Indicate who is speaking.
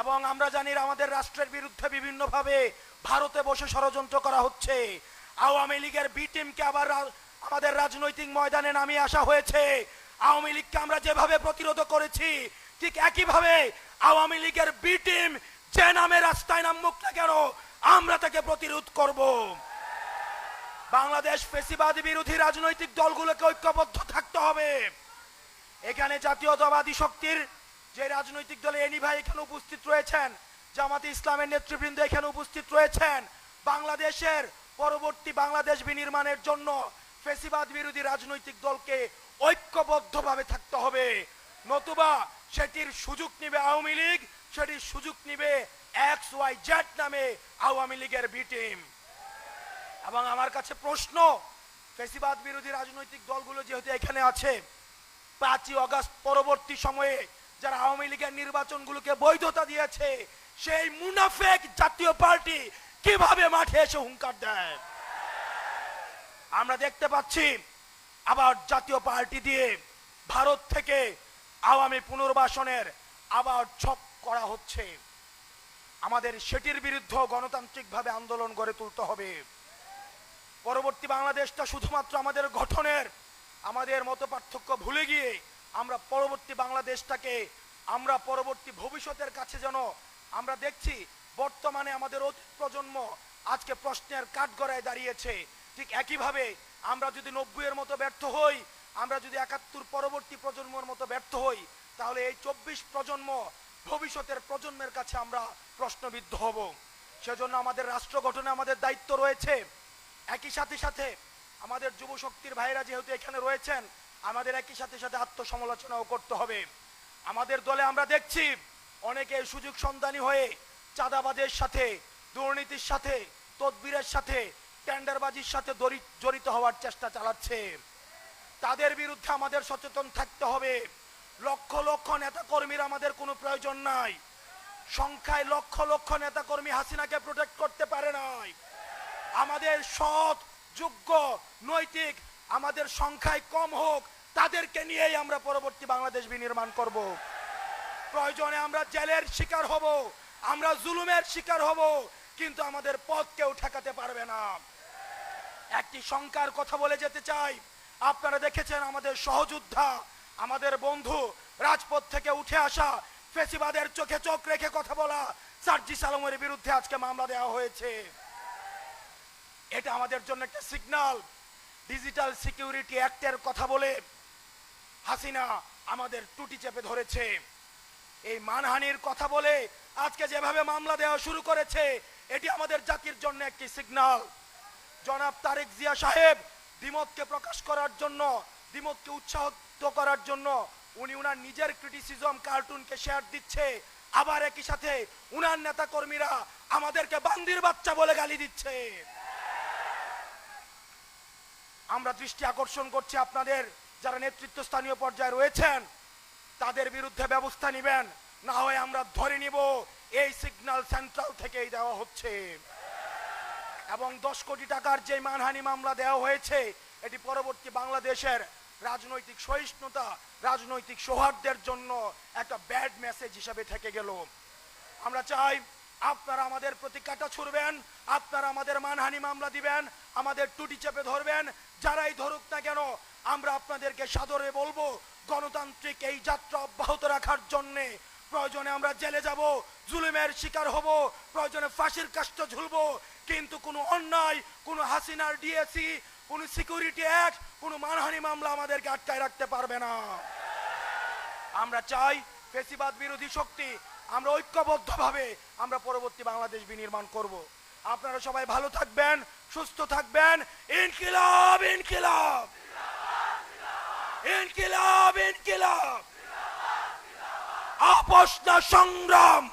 Speaker 1: এবং আমরা জানি আমাদের রাষ্ট্রের বিরুদ্ধে বিভিন্নভাবে ভারতে বসে ষড়যন্ত্র করা হচ্ছে। আওয়ামী লীগের বি টিমকে আবার আমাদের রাজনৈতিক ময়দানে নামিয়ে আসা হয়েছে। আওয়ামী লীগকে আমরা যেভাবে প্রতিরোধ করেছি, ঠিক একইভাবে আওয়ামী লীগের বি টিম যে নামে রাস্তায় নামুক না কেন, আমরা তাকে প্রতিরোধ করব। বাংলাদেশ ফেসিবাদ বিরোধী রাজনৈতিক দলগুলোকে ঐক্যবদ্ধ থাকতে হবে। এখানে জাতীয়তাবাদী শক্তির যে রাজনৈতিক দলে এনি ভাই এখানে উপস্থিত রয়েছেন, জামাতে ইসলামের নেতৃবৃন্দ এখানে উপস্থিত রয়েছেন, বাংলাদেশের পরবর্তী বাংলাদেশ বিনির্মাণের জন্য ফেসিবাদ বিরোধী রাজনৈতিক দলকে ঐক্যবদ্ধভাবে থাকতে হবে। নতুবা সেটির সুযোগ নিবে আওয়ামী লীগ, সেটির সুযোগ নিবে এক্স ওয়াই জেড নামে আওয়ামী লীগের বি টিম। এবং আমার কাছে প্রশ্ন, ফেসিবাদ বিরোধী রাজনৈতিক দলগুলো যেহেতু এখানে আছে, পাঁচই অগাস্ট পরবর্তী সময়ে যারা আওয়ামী লীগের নির্বাচনগুলোকে বৈধতা দিয়েছে, সেই মুনাফেক জাতীয় পার্টি কীভাবে মাঠে এসে হুঙ্কার দেয়? আমরা দেখতে পাচ্ছি, আবার জাতীয় পার্টি দিয়ে ভারত থেকে আওয়ামী পুনর্বাসনের আবার ছক করা হচ্ছে। আমাদের সেটির বিরুদ্ধে গণতান্ত্রিকভাবে আন্দোলন গড়ে তুলতে হবে। পরবর্তী বাংলাদেশটা শুধুমাত্র আমাদের গঠনের, আমাদের মত পার্থক্য ভুলে গিয়ে আমরা পরবর্তী বাংলাদেশটাকে, আমরা পরবর্তী ভবিষ্যতের কাছে যেন আমরা দেখছি, বর্তমানে আমাদের অতীত প্রজন্ম আজকে প্রশ্নের কাঠগড়ায় দাঁড়িয়েছে। ঠিক একইভাবে আমরা যদি নব্বইয়ের মতো ব্যর্থ হই, আমরা যদি একাত্তর পরবর্তী প্রজন্মের মতো ব্যর্থ হই, তাহলে এই চব্বিশ প্রজন্ম ভবিষ্যতের প্রজন্মের কাছে আমরা প্রশ্নবিদ্ধ হব। সেজন্য আমাদের রাষ্ট্র গঠনে আমাদের দায়িত্ব রয়েছে। একই সাথে সাথে আমাদের যুব শক্তির ভাইরা যেহেতু এখানে রয়েছেন আমাদের একই সাথে সাথে আত্মসমালোচনাও করতে হবে। আমাদের দলে আমরা দেখছি অনেকে সুযোগ সন্ধানী হয়ে চাঁদাবাজের সাথে, দুর্নীতির সাথে, তদবিরের সাথে, টেন্ডারবাজির সাথে জড়িত হওয়ার চেষ্টা চালাচ্ছে। তাদের বিরুদ্ধে আমাদের সচেতন থাকতে হবে। লক্ষ লক্ষ নেতা কর্মীর আমাদের কোনো প্রয়োজন নাই। সংখ্যায় লক্ষ লক্ষ নেতা কর্মী হাসিনাকে প্রোটেক্ট করতে পারে নাই। আমাদের সৎ, যোগ্য, নৈতিক আমাদের সংখ্যায় কম হোক, তাদেরকে নিয়েই আমরা পরবর্তী বাংলাদেশ বিনির্মাণ করব। প্রয়োজনে আমরা জেলের শিকার হব, আমরা জুলুমের শিকার হব, কিন্তু আমাদের পথ কেউ ঠেকাতে পারবে না। একটি শঙ্কার কথা বলে যেতে চাই। আপনারা দেখেছেন আমাদের সহযোদ্ধা, আমাদের বন্ধু, রাজপথ থেকে উঠে আসা ফেসিবাদের চোখে চোখ রেখে কথা বলা সার্জি সালমের বিরুদ্ধে আজকে মামলা দেওয়া হয়েছে। এটা আমাদের জন্য একটা সিগন্যাল ডিজিটাল সিকিউরিটি অ্যাক্টের কথা বলে হাসিনা আমাদের টুটি চেপে ধরেছে। এই মানহানির কথা বলে আজকে যেভাবে মামলা দেওয়া শুরু করেছে, এটি আমাদের জাতির জন্য একটি সিগন্যাল জনাব তারেক জিয়া সাহেব দ্বিমতকে প্রকাশ করার জন্য, দ্বিমতকে উৎসাহিত করার জন্য উনি উনার নিজের ক্রিটিসিজম কার্টুনকে শেয়ার দিচ্ছে, আবার একই সাথে উনার নেতা কর্মীরা আমাদেরকে বান্দির বাচ্চা বলে গালি দিচ্ছে। আমরা দৃষ্টি আকর্ষণ করছি আপনাদের যারা নেতৃত্ব স্থানীয় পর্যায়ে রয়েছেন, তাদের বিরুদ্ধে ব্যবস্থা নেবেন। না হয় আমরা ধরে নিব এই সিগন্যাল সেন্ট্রাল থেকেই দেওয়া হচ্ছে। এবং দশ কোটি টাকার যে মানহানি মামলা দেওয়া হয়েছে, এটি পরবর্তী বাংলাদেশের রাজনৈতিক সহিষ্ণুতা, রাজনৈতিক সৌহার্দ্যের জন্য একটা ব্যাড মেসেজ হিসাবে থেকে গেল। আমরা চাই আপনারা আমাদের প্রতি কাটা ছুড়বেন, আপনারা আমাদের মানহানি মামলা দিবেন, আমাদের টুটি চেপে ধরবেন, যারাই ধরুক না কেন, আমরা আপনাদেরকে সাদরে বলব, গণতান্ত্রিক এই যাত্রা অব্যাহত রাখার জন্যে। প্রয়োজনে আমরা জেলে যাব, জুলুমের শিকার হব, প্রয়োজনে ফাঁসির কাষ্ট ঝুলব, কিন্তু কোনো অন্যায়, কোনো হাসিনার ডিএসি কোনো সিকিউরিটি অ্যাক্ট কোনো মানহানি মামলা আমাদেরকে আটকায় রাখতে পারবে না। আমরা চাই ফেসিবাদ বিরোধী শক্তি আমরা ঐক্যবদ্ধভাবে আমরা পরবর্তী বাংলাদেশ বিনির্মাণ করব। আপনারা সবাই ভালো থাকবেন, সুস্থ থাকবেন। ইনকিলাব ইনকিলাব। ইনকিলাব ইনকিলাব। আপোষ সংগ্রাম।